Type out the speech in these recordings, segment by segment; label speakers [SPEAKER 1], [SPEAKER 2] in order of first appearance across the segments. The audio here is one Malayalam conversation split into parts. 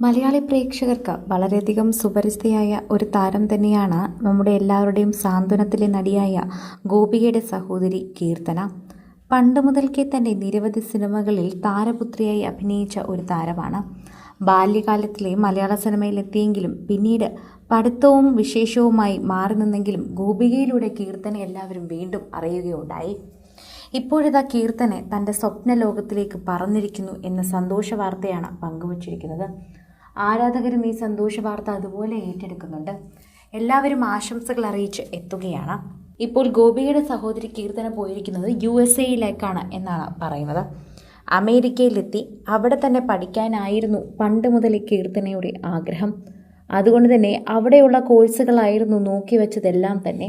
[SPEAKER 1] മലയാളി പ്രേക്ഷകർക്ക് വളരെയധികം സുപരിചിതയായ ഒരു താരം തന്നെയാണ് നമ്മുടെ എല്ലാവരുടെയും സാന്ത്വനത്തിലെ നടിയായ ഗോപികയുടെ സഹോദരി കീർത്തന. പണ്ട് മുതൽക്കേ തന്നെ നിരവധി സിനിമകളിൽ താരപുത്രിയായി അഭിനയിച്ച ഒരു താരമാണ്. ബാല്യകാലത്തിലെ മലയാള സിനിമയിലെത്തിയെങ്കിലും പിന്നീട് പഠിത്തവും വിശേഷവുമായി മാറി നിന്നെങ്കിലും ഗോപികയിലൂടെ കീർത്തന എല്ലാവരും വീണ്ടും അറിയുകയുണ്ടായി. ഇപ്പോഴിതാ കീർത്തനെ തന്റെ സ്വപ്ന ലോകത്തിലേക്ക് പറന്നിരിക്കുന്നു എന്ന സന്തോഷ വാർത്തയാണ് പങ്കുവച്ചിരിക്കുന്നത്. ആരാധകരും ഈ സന്തോഷ വാർത്ത അതുപോലെ ഏറ്റെടുക്കുന്നുണ്ട്. എല്ലാവരും ആശംസകൾ അറിയിച്ച് എത്തുകയാണ്. ഇപ്പോൾ ഗോപിയുടെ സഹോദരി കീർത്തന പോയിരിക്കുന്നത് യു എസ് എയിലേക്കാണ് എന്നാണ് പറയുന്നത്. അമേരിക്കയിലെത്തി. അവിടെ തന്നെ പഠിക്കാനായിരുന്നു പണ്ട് മുതൽ ഈ കീർത്തനയുടെ ആഗ്രഹം. അതുകൊണ്ട് തന്നെ അവിടെയുള്ള കോഴ്സുകളായിരുന്നു നോക്കി വെച്ചതെല്ലാം തന്നെ.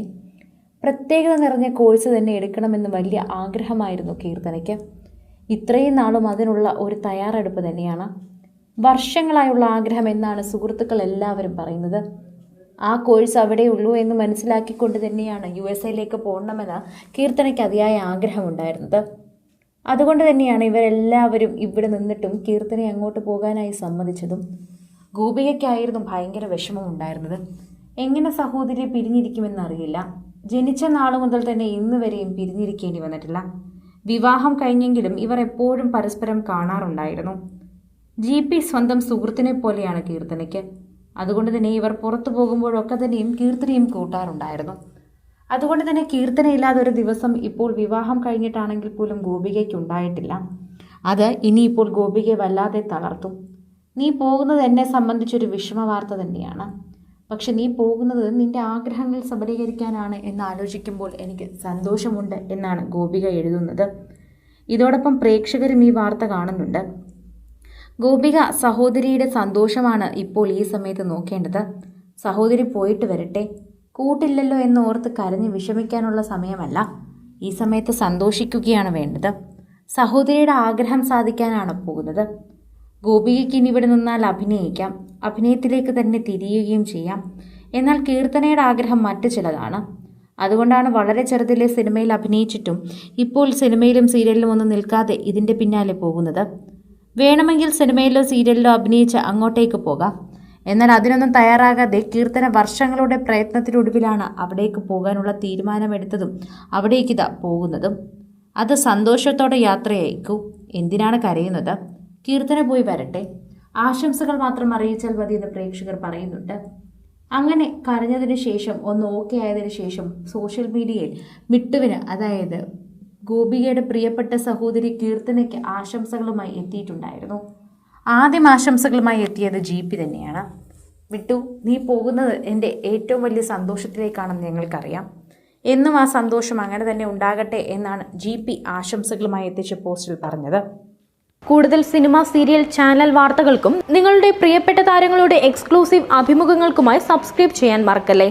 [SPEAKER 1] പ്രത്യേകത നിറഞ്ഞ കോഴ്സ് തന്നെ എടുക്കണമെന്ന് വലിയ ആഗ്രഹമായിരുന്നു കീർത്തനയ്ക്ക്. ഇത്രയും നാളും അതിനുള്ള ഒരു തയ്യാറെടുപ്പ് തന്നെയാണ്. വർഷങ്ങളായുള്ള ആഗ്രഹം എന്നാണ് സുഹൃത്തുക്കൾ എല്ലാവരും പറയുന്നത്. ആ കോഴ്സ് അവിടെ ഉള്ളൂ എന്ന് മനസ്സിലാക്കിക്കൊണ്ട് തന്നെയാണ് യു എസ് എയിലേക്ക് പോകണമെന്ന് കീർത്തനയ്ക്ക് അതിയായ ആഗ്രഹമുണ്ടായിരുന്നത് അതുകൊണ്ട് തന്നെയാണ് ഇവരെല്ലാവരും ഇവിടെ നിന്നിട്ടും കീർത്തനെ അങ്ങോട്ട് പോകാനായി സമ്മതിച്ചതും ഗോപികയ്ക്കായിരുന്നു ഭയങ്കര വിഷമം ഉണ്ടായിരുന്നത്. എങ്ങനെ സഹോദരി പിരിഞ്ഞിരിക്കുമെന്നറിയില്ല ജനിച്ച നാൾ മുതൽ തന്നെ ഇന്ന് വരെയും പിരിഞ്ഞിരിക്കേണ്ടി വന്നിട്ടില്ല. വിവാഹം കഴിഞ്ഞെങ്കിലും ഇവർ എപ്പോഴും പരസ്പരം കാണാറുണ്ടായിരുന്നു. ജി പി സ്വന്തം സുഹൃത്തിനെ പോലെയാണ് കീർത്തനയ്ക്ക്. അതുകൊണ്ട് തന്നെ ഇവർ പുറത്തു പോകുമ്പോഴൊക്കെ തന്നെയും കീർത്തനയും കൂട്ടാറുണ്ടായിരുന്നു. അതുകൊണ്ട് തന്നെ കീർത്തനയില്ലാതെ ഒരു ദിവസം ഇപ്പോൾ വിവാഹം കഴിഞ്ഞിട്ടാണെങ്കിൽ പോലും ഗോപികയ്ക്ക് ഉണ്ടായിട്ടില്ല അത് ഇനിയിപ്പോൾ ഗോപികയെ വല്ലാതെ തളർത്തും. നീ പോകുന്നത് എന്നെ സംബന്ധിച്ചൊരു വിഷമ വാർത്ത തന്നെയാണ്. പക്ഷെ നീ പോകുന്നത് നിന്റെ ആഗ്രഹങ്ങൾ സബലീകരിക്കാനാണ് എന്ന് ആലോചിക്കുമ്പോൾ എനിക്ക് സന്തോഷമുണ്ട് എന്നാണ് ഗോപിക എഴുതുന്നത്. ഇതോടൊപ്പം പ്രേക്ഷകരും ഈ വാർത്ത കാണുന്നുണ്ട്. ഗോപിക സഹോദരിയുടെ സന്തോഷമാണ് ഇപ്പോൾ ഈ സമയത്ത് നോക്കേണ്ടത്. സഹോദരി പോയിട്ട് വരട്ടെ. കൂട്ടില്ലല്ലോ എന്ന് ഓർത്ത് കരഞ്ഞ് വിഷമിക്കാനുള്ള സമയമല്ല. ഈ സമയത്ത് സന്തോഷിക്കുകയാണ് വേണ്ടത്. സഹോദരിയുടെ ആഗ്രഹം സാധിക്കാനാണ് പോകുന്നത്. ഗോപികയ്ക്ക് ഇനി ഇവിടെ നിന്നാൽ അഭിനയിക്കാം. അഭിനയത്തിലേക്ക് തന്നെ തിരിയുകയും ചെയ്യാം. എന്നാൽ കീർത്തനയുടെ ആഗ്രഹം മറ്റു ചിലതാണ്. അതുകൊണ്ടാണ് വളരെ ചെറുതിലെ സിനിമയിൽ അഭിനയിച്ചിട്ടും ഇപ്പോൾ സിനിമയിലും സീരിയലിലും ഒന്നും നിൽക്കാതെ ഇതിന്റെ പിന്നാലെ പോകുന്നത്. വേണമെങ്കിൽ സിനിമയിലോ സീരിയലിലോ അഭിനയിച്ച് അങ്ങോട്ടേക്ക് പോകാം. എന്നാൽ അതിനൊന്നും തയ്യാറാകാതെ കീർത്തന വർഷങ്ങളുടെ പ്രയത്നത്തിനൊടുവിലാണ് അവിടേക്ക് പോകാനുള്ള തീരുമാനമെടുത്തതും അവിടേക്കിതാ പോകുന്നതും. അത് സന്തോഷത്തോടെ യാത്രയയക്കൂ എന്തിനാണ് കരയുന്നത്? കീർത്തന പോയി വരട്ടെ. ആശംസകൾ മാത്രം അറിയിച്ചാൽ മതി എന്ന് പ്രേക്ഷകർ പറയുന്നുണ്ട്. അങ്ങനെ കരഞ്ഞതിന് ശേഷം ഒന്ന് ഓക്കെ ആയതിനു ശേഷം സോഷ്യൽ മീഡിയയിൽ മിട്ടുവിന് അതായത് ഗോപികയുടെ പ്രിയപ്പെട്ട സഹോദരി കീർത്തനയ്ക്ക് ആശംസകളുമായി എത്തിയിട്ടുണ്ടായിരുന്നു. ആദ്യം ആശംസകളുമായി എത്തിയത് ജി പി തന്നെയാണ്. വിട്ടു നീ പോകുന്നത് എന്റെ ഏറ്റവും വലിയ സന്തോഷത്തിലേക്കാണെന്ന് ഞങ്ങൾക്കറിയാം. എന്നും ആ സന്തോഷം അങ്ങനെ തന്നെ ഉണ്ടാകട്ടെ എന്നാണ് ജി പി ആശംസകളുമായി എത്തിച്ച പോസ്റ്റിൽ പറഞ്ഞത്.
[SPEAKER 2] കൂടുതൽ സിനിമ സീരിയൽ ചാനൽ വാർത്തകൾക്കും നിങ്ങളുടെ പ്രിയപ്പെട്ട താരങ്ങളുടെ എക്സ്ക്ലൂസീവ് അഭിമുഖങ്ങൾക്കുമായി സബ്സ്ക്രൈബ് ചെയ്യാൻ മറക്കല്ലേ?